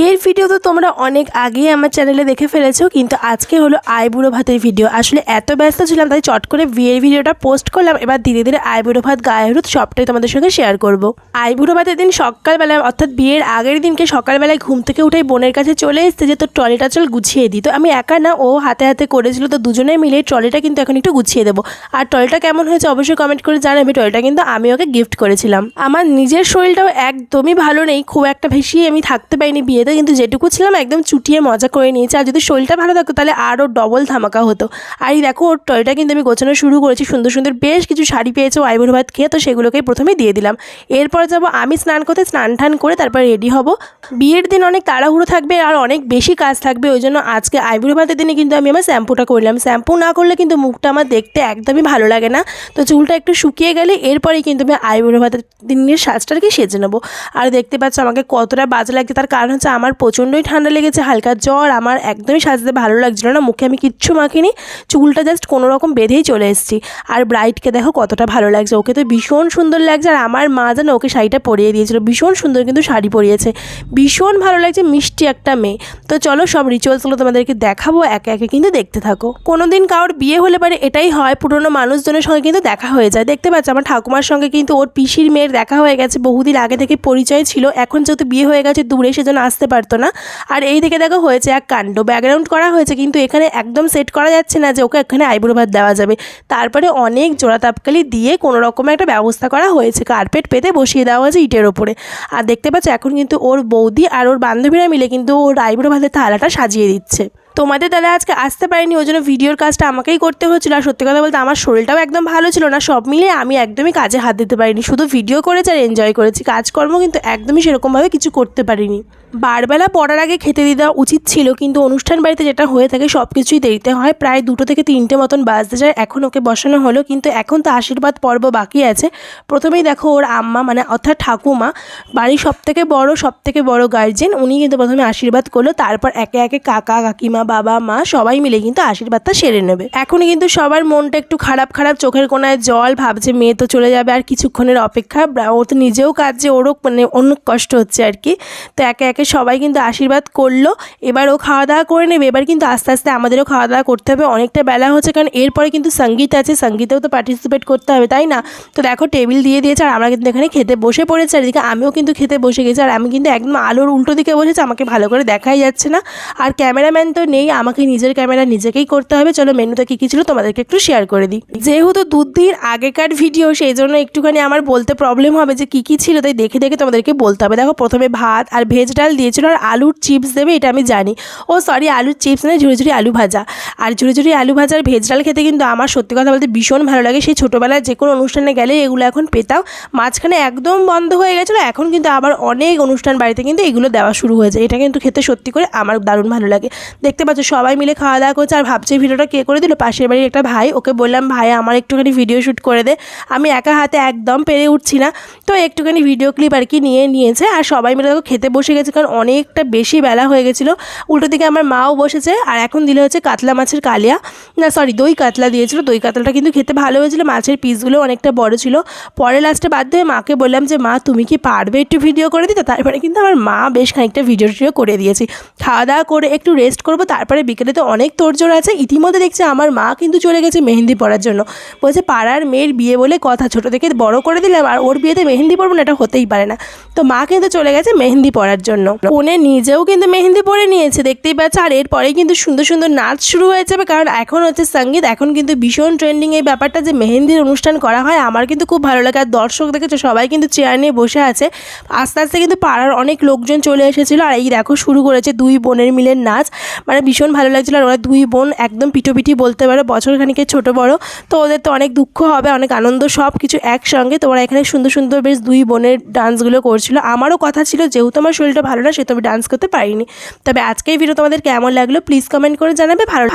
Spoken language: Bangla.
বিয়ের ভিডিও তো তোমরা অনেক আগেই আমার চ্যানেলে দেখে ফেলেছো, কিন্তু আজকে হলো আইবুড়ো ভাতের ভিডিও আসলে এত ব্যস্ত ছিলাম, তাই চট করে বিয়ের ভিডিওটা পোস্ট করলাম। এবার ধীরে ধীরে আইবুড়ো ভাত, গায়ে হলুদ, সবটাই তোমাদের সঙ্গে শেয়ার করব। আইবুড়ো ভাতের দিন সকালবেলায় অর্থাৎ বিয়ের আগের দিনকে সকালবেলায় ঘুম থেকে উঠে বোনের কাছে চলে এসছে যে, তোর ট্রলিটা চল গুছিয়ে দিই তো আমি একা না, ও হাতে হাতে করেছিল, তো দুজনে মিলে ট্রলিটা কিন্তু এখন একটু গুছিয়ে দেবো। আর ট্রলিটা কেমন হয়েছে অবশ্যই কমেন্ট করে জানাবে, ট্রলিটা কিন্তু আমি ওকে গিফট করেছিলাম। আমার নিজের শরীরটাও একদমই ভালো নেই, খুব একটা বেশি আমি থাকতে পারিনি বিয়েতে কিন্তু যেটুকু ছিলাম একদম চুটিয়ে মজা করে নিয়েছি। আর যদি শরীরটা ভালো থাকতো, তাহলে আরও ডবল ধামাকা হতো। আর এই দেখো, ওর টয়টা কিন্তু আমি গোছানো শুরু করেছি। সুন্দর সুন্দর বেশ কিছু শাড়ি পেয়েছে আইবুড়ো ভাত খেয়ে, তো সেগুলোকেই প্রথমে দিয়ে দিলাম। এরপর যাব আমি স্নান করতে, স্নান টান করে তারপর রেডি হব। বিয়ের দিন অনেক তাড়াহুড়ো থাকবে আর অনেক বেশি কাজ থাকবে, ওই জন্য আজকে আইবুড়ো ভাতের দিনে কিন্তু আমি আমার শ্যাম্পুটা করলাম শ্যাম্পু না করলে কিন্তু মুখটা আমার দেখতে একদমই ভালো লাগে না। তো চুলটা একটু শুকিয়ে গেলে এরপরেই কিন্তু আমি আইবুড়ো ভাতের দিনের সাজটাকে সেজে নেব। আর দেখতে পাচ্ছ আমাকে কতটা বাজে লাগছে, তার কারণ হচ্ছে আমার প্রচণ্ডই ঠান্ডা লেগেছে, হালকা জ্বর, আমার একদমই সাজতে ভালো লাগছিল না, মুখে আমি কিচ্ছু মাখিনি, চুলটা জাস্ট কোনো রকম বেঁধেই চলে এসেছি। আর ব্রাইটকে দেখো কতটা ভালো লাগছে, ওকে তো ভীষণ সুন্দর লাগছে, আর আমার মা যেন ওকে শাড়িটা পরিয়ে দিয়েছিল, ভীষণ সুন্দর কিন্তু শাড়ি পরিয়েছে, ভীষণ ভালো লাগছে, মিষ্টি একটা মেয়ে। তো চলো সব রিচুয়ালসগুলো তোমাদেরকে দেখাবো, একে একে কিন্তু দেখতে থাকো। কোনো দিন কারোর বিয়ে হলে পারে এটাই হয়, পুরনো মানুষজনের সঙ্গে কিন্তু দেখা হয়ে যায়। দেখতে পাচ্ছ আমার ঠাকুমার সঙ্গে কিন্তু ওর পিসির মেয়ের দেখা হয়ে গেছে, বহুদিন আগে থেকে পরিচয় ছিল, এখন যেহেতু বিয়ে হয়ে গেছে, দূরে সেজন্য আসতে পারতো না। আর এই দিকে দেখো হয়েছে এক কাণ্ড। ব্যাকগ্রাউন্ড করা হয়েছে কিন্তু এখানে একদম সেট করা যাচ্ছে না যে ওকে এখানে আইব্রো ভাত দেওয়া যাবে। তারপরে অনেক জোড়া তাপকালি দিয়ে কোনো রকম একটা ব্যবস্থা করা হয়েছে। কার্পেট পেতে বসিয়ে দেওয়া হয়েছে ইটের ওপরে। আর দেখতে পাচ্ছ এখন কিন্তু ওর বৌদি আর ওর বান্ধবীরা মিলে কিন্তু ওর আইব্রো ভাতের থালাটা সাজিয়ে দিচ্ছে। তোমাদের দাদা আজকে আসতে পারিনি, ওই জন্য ভিডিওর কাজটা আমাকেই করতে হচ্ছিল আর সত্যি কথা বলতে আমার শরীরটাও একদম ভালো ছিল না, সব মিলিয়ে আমি একদমই কাজে হাত দিতে পারিনি। শুধু ভিডিও করেছি আর এনজয় করেছি। কাজকর্ম কিন্তু একদমই সেরকমভাবে কিছু করতে পারিনি। বারবেলা পড়ার আগে খেতে দিয়ে দেওয়া উচিত ছিল, কিন্তু অনুষ্ঠান বাড়িতে যেটা হয়ে থাকে সব কিছুই দেরিতে হয়। প্রায় দুটো থেকে তিনটে মতন বাজতে যায়, এখন ওকে বসানো হলো, কিন্তু এখন তো আশীর্বাদ পর্ব বাকি আছে। প্রথমেই দেখো ওর আম্মা মানে অর্থাৎ ঠাকুমা, বাড়ির সব থেকে বড় সব থেকে বড় গার্জেন উনি কিন্তু প্রথমে আশীর্বাদ করল, তারপর একে একে কাকা, কাকিমা বাবা, মা সবাই মিলে কিন্তু আশীর্বাদটা সেরে নেবে। এখন কিন্তু সবার মনটা একটু খারাপ খারাপ, চোখের কোনায় জল, ভাবছে মেয়ে তো চলে যাবে আর কিছুক্ষণের অপেক্ষা। ও তো নিজেও কাজে ওরও মানে অনেক কষ্ট হচ্ছে আর কি। তো একে একে সবাই কিন্তু আশীর্বাদ করল, এবার ও খাওয়া দাওয়া করে নেবে। এবার কিন্তু আস্তে আস্তে আমাদেরও খাওয়া দাওয়া করতে হবে। অনেকটা বেলা হচ্ছে কারণ এরপরে কিন্তু সংগীত আছে, সঙ্গীতেও তো পার্টিসিপেট করতে হবে, তাই না? তো দেখো টেবিল দিয়ে দিয়েছে আর আমরা কিন্তু এখানে খেতে বসে পড়েছি। আর এদিকে আমিও কিন্তু খেতে বসে গেছি আর আমি কিন্তু একদম আলোর উল্টো দিকে বসেছি, আমাকে ভালো করে দেখাই যাচ্ছে না। আর ক্যামেরাম্যান তো নেই, আমাকে নিজের ক্যামেরা নিজেকেই করতে হবে। চলো মেনুতে কী কী ছিল তোমাদেরকে একটু শেয়ার করে দিই। যেহেতু দু দিন আগেকার ভিডিও সেই জন্য একটুখানি আমার বলতে প্রবলেম হবে যে কী কী ছিল, তাই দেখে দেখে তোমাদেরকে বলতে হবে। দেখো, প্রথমে ভাত আর ভেজ ডাল দিয়েছিল আর আলুর চিপস দেবে, এটা আমি জানি। ও সরি আলুর চিপস নয় ঝুড়ি ঝুড়ি আলু ভাজা। আর ঝুড়ি ঝুড়ি আলু ভাজা আর ভেজ ডাল খেতে কিন্তু আমার সত্যি কথা বলতে ভীষণ ভালো লাগে। সেই ছোটোবেলায় যে কোনো অনুষ্ঠানে গেলে এগুলো এখন পেতাম। মাঝখানে একদম বন্ধ হয়ে গেছিল, এখন কিন্তু আবার অনেক অনুষ্ঠান বাড়িতে কিন্তু এগুলো দেওয়া শুরু হয়েছে। এটা কিন্তু খেতে সত্যি করে আমার দারুণ ভালো লাগে। দেখতে পাচ্ছ, সবাই মিলে খাওয়া দাওয়া করছে। আর ভাবছে ভিডিওটা কে করে দিল? পাশের বাড়ির একটা ভাই, ওকে বললাম, ভাই, আমার একটুখানি ভিডিও শ্যুট করে দে। আমি একা হাতে একদম পেরে উঠছি না। তো একটুখানি ভিডিও ক্লিপ আর কি নিয়ে নিয়েছে। আর সবাই মিলে দেখো, খেতে বসে গেছে, কারণ অনেকটা বেশি বেলা হয়ে গেছিল। উল্টো দিকে আমার মাও বসেছে, আর এখন দিলে হচ্ছে কাতলা মাছের কালিয়া। না সরি দই কাতলা দিয়েছিল। দই কাতলাটা কিন্তু খেতে ভালো হয়েছিল, মাছের পিসগুলো অনেকটা বড় ছিল। পরে লাস্টে বাধ্য হয়ে মাকে বললাম যে, মা, তুমি কি পারবে একটু ভিডিও করে দিতে? তারপরে কিন্তু আমার মা বেশ খানিকটা ভিডিও টিডিও করে দিয়েছি। খাওয়া দাওয়া করে একটু রেস্ট করব তারপরে বিকেলে তো অনেক তোড়জোড় আছে। ইতিমধ্যে দেখছি আমার মা কিন্তু চলে গেছে মেহেন্দি পড়ার জন্য। বলছে, পাড়ার মেয়ের বিয়ে বলে কথা ছোটো থেকে বড় করে দিলাম, আর ওর বিয়েতে মেহেন্দি পড়ব না, এটা হতেই পারে না। তো মা কিন্তু চলে গেছে মেহেন্দি পড়ার জন্য। কোনে নিজেও কিন্তু মেহেন্দি পরে নিয়েছে, দেখতেই পাচ্ছে। আর এরপরেই কিন্তু সুন্দর সুন্দর নাচ শুরু হয়ে যাবে, কারণ এখন হচ্ছে সংগীত। এখন কিন্তু ভীষণ ট্রেন্ডিং এই ব্যাপারটা যে মেহেন্দির অনুষ্ঠান করা হয়, আমার কিন্তু খুব ভালো লাগে। আর দর্শক দেখেছ, সবাই কিন্তু চেয়ার নিয়ে বসে আছে। আস্তে আস্তে কিন্তু পাড়ার অনেক লোকজন চলে এসেছিল। আর এই দেখো, শুরু করেছে দুই বোনের মিলের নাচ। মানে ভীষণ ভালো লাগছিল আর ওরা দুই বোন একদম পিটোপিটি বলতে পারো বছর খানিকের ছোটো বড়ো। তো ওদের তো অনেক দুঃখ হবে, অনেক আনন্দ, সব কিছু একসঙ্গে। তো ওরা এখানে সুন্দর সুন্দর বেশ দুই বোনের ডান্সগুলো করছিল। আমারও কথা ছিল যেহেতু আমার শরীরটা ভালো না, সেহেতু আমি ডান্স করতে পারিনি। তবে আজকে এই ভিডিও তোমাদের কেমন লাগল প্লিজ কমেন্ট করে জানাবে। ভালো